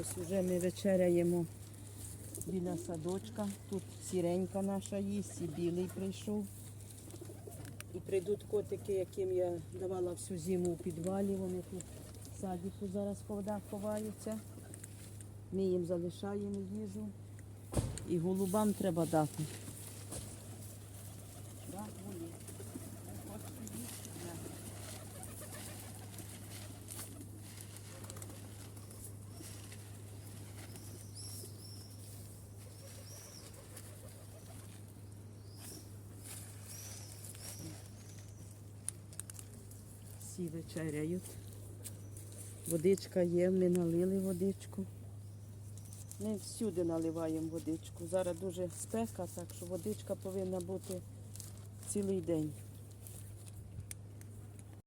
Ось вже ми вечеряємо біля садочка. Тут сіренька наша їсть, і білий прийшов. І прийдуть котики, яким я давала всю зиму у підвалі. Вони тут в садіку зараз ховаються. Ми їм залишаємо їжу. І голубам треба дати. Всі вечеряють. Водичка є, ми налили водичку. Ми всюди наливаємо водичку. Зараз дуже спека, так що водичка повинна бути цілий день.